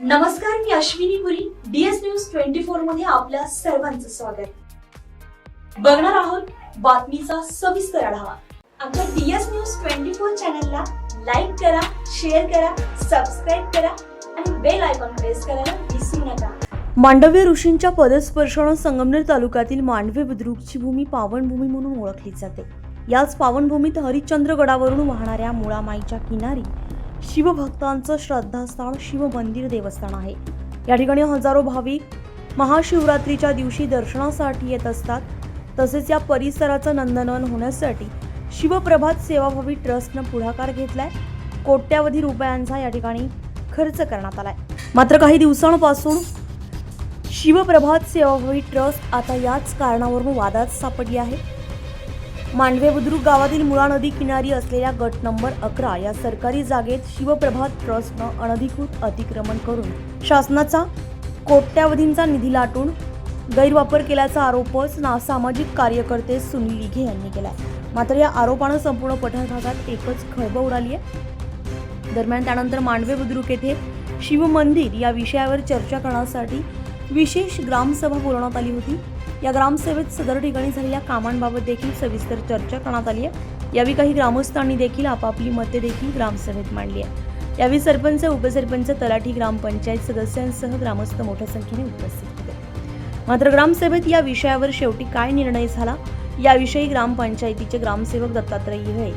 नमस्कार मी Ashwini Puri. DS news twenty फोरमध्ये आपल्या सर्वांचं स्वागत. बघणार आहोत बातमीचा सविस्तर आढावा. आमच्या डीएस न्यूज ट्वेंटी फोर चॅनलला लाईक करा शेअर करा सबस्क्राईब करा आणि बेल आयकॉन प्रेस करायला विसरू नका. मांडव्य ऋषींच्या पदस्पर्शानं संगमनेर तालुक्यातील मांडवे बुद्रुकची भूमी पावनभूमी म्हणून ओळखली जाते. याच पावनभूमीत हरिश्चंद्रगडावरून वाहणाऱ्या मुळामाईच्या किनारी शिवभक्तांचं श्रद्धास्थान शिव मंदिर देवस्थान आहे. या ठिकाणी हजारो भाविक महाशिवरात्रीच्या दिवशी दर्शनासाठी येत असतात. तसेच या परिसराचं नंदनवन होण्यासाठी शिवप्रभात सेवाभावी ट्रस्टनं पुढाकार घेतलाय. कोट्यावधी रुपयांचा या ठिकाणी खर्च करण्यात आलाय. मात्र काही दिवसांपासून शिवप्रभात सेवाभावी ट्रस्ट आता याच कारणावरून वादात सापडली आहे. मांडवे बुद्रुक गावातील मुळा नदी किनारी असलेल्या गट नंबर अकरा या सरकारी जागेत शिवप्रभात ट्रस्टनं अनधिकृत अतिक्रमण करून शासनाचा कोट्यावधींचा निधी लाटून गैरवापर केल्याचा आरोपच ना सामाजिक कार्यकर्ते सुनील लिघे यांनी केलाय. मात्र या आरोपानं संपूर्ण पठार भागात एकच खळबळ उडाली आहे. दरम्यान त्यानंतर मांडवे बुद्रुक येथे शिवमंदिर या विषयावर चर्चा करण्यासाठी विशेष ग्रामसभा बोलवण्यात आली होती. या ग्रामसेवेत सदर ठिकाणी झालेल्या कामांबाबत देखील सविस्तर चर्चा करण्यात आली आहे. यावेळी काही ग्रामस्थांनी देखील आपापली मते देखील ग्रामसभेत मांडली आहे यावेळी सरपंच उपसरपंच तलाठी ग्रामपंचायत सदस्यांसह ग्रामस्थ मोठ्या संख्येने उपस्थित होते. मात्र ग्रामसभेत या विषयावर शेवटी काय निर्णय झाला? याविषयी ग्रामपंचायतीचे ग्रामसेवक दत्तात्रय हिरे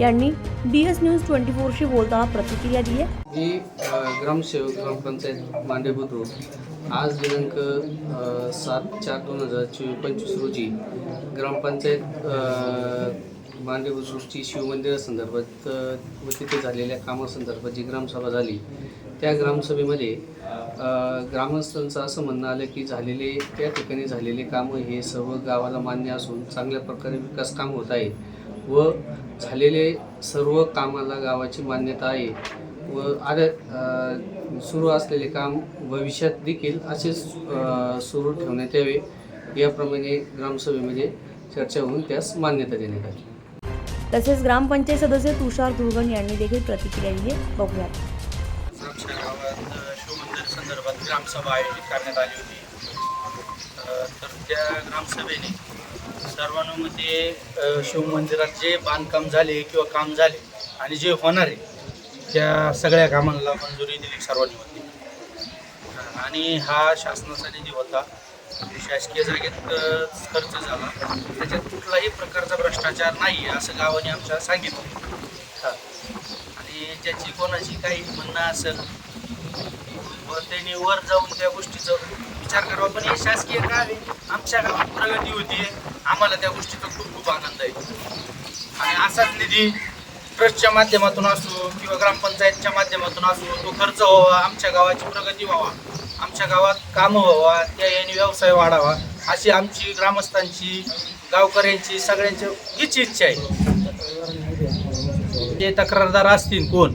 यांनी डी एस न्यूज ट्वेंटी फोरशी बोलताना प्रतिक्रिया दिली आहे. मी ग्रामसेवक ग्रामपंचायत मांडे बुद्रुक आज दिनांक सात चार दोन हजार चोवीस पंचवीस रोजी ग्रामपंचायत अ, मांडे बुद्रुकची शिवमंदिरासंदर्भात व तिथे झालेल्या कामासंदर्भात जी ग्रामसभा झाली त्या ग्रामसभेमध्ये ग्रामस्थांचं असं म्हणणं आलं की झालेले त्या ठिकाणी झालेले कामं हे सर्व गावाला मान्य असून चांगल्या प्रकारे विकास काम होत आहे व झालेले सर्व कामाला गावाची मान्यता आहे व अ, सुरू असलेले काम भविष्यात देखील असेच सुरू ठेवण्यात यावे. याप्रमाणे ग्रामसभेमध्ये चर्चा होऊन त्यास मान्यता देण्यात आली. तसेच ग्रामपंचायत सदस्य तुषार दुर्गण यांनी देखील प्रतिक्रिया दिली. आहे. बघूयात. आमच्या गावात अ, शिवमंदिर संदर्भात ग्रामसभा आयोजित करण्यात आली होती. तर त्या ग्रामसभेने सर्वानुमते अ, शिवमंदिरात जे बांधकाम झाले किंवा काम झाले आणि जे होणार आहे त्या सगळ्या कामांना मंजुरी दिली सर्वानुमते अ, आणि हा शासनाचा निधी होता शासकीय जागेत खर्च झाला. त्याच्यात कुठलाही प्रकारचा भ्रष्टाचार नाही असं गावाने आमच्या सांगितलं. हा. आणि ज्याची कोणाची काही म्हणणं असेल व त्यांनी वर जाऊन त्या गोष्टीचा विचार करावा. पण हे शासकीय गाव आमच्या गावात प्रगती होती आम्हाला त्या गोष्टीचा खूप खूप आनंद आहे. आणि असाच निधी ट्रस्टच्या माध्यमातून असो किंवा ग्रामपंचायतच्या माध्यमातून असो तो खर्च व्हावा आमच्या गावाची प्रगती व्हावा आमच्या गावात कामं व्हावा त्या याने व्यवसाय वाढावा अशी आमची ग्रामस्थांची गावकऱ्यांची सगळ्यांची हीच इच्छा आहे. जे तक्रारदार असतील कोण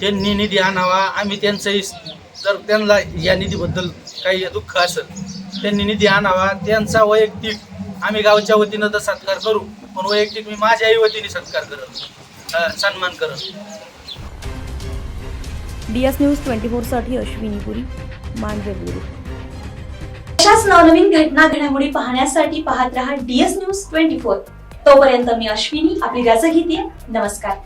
त्यांनी निधी आणावा. आम्ही त्यांचंही जर त्यांना या निधीबद्दल काही दुःख असेल त्यांनी निधी आणावा त्यांचा वैयक्तिक आम्ही गावच्या वतीनं तर सत्कार करू पण वैयक्तिक मी माझ्याही वतीने सत्कार करत सन्मान करत. डी एस न्यूज ट्वेंटी फोरसाठी अश्विनी पुरी मांडवे अशाच नवनवीन घटना घडामोडी पाहण्यासाठी पाहत रहा डीएस न्यूज ट्वेंटी फोर. तोपर्यंत मी अश्विनी आपली रजा घेते. नमस्कार.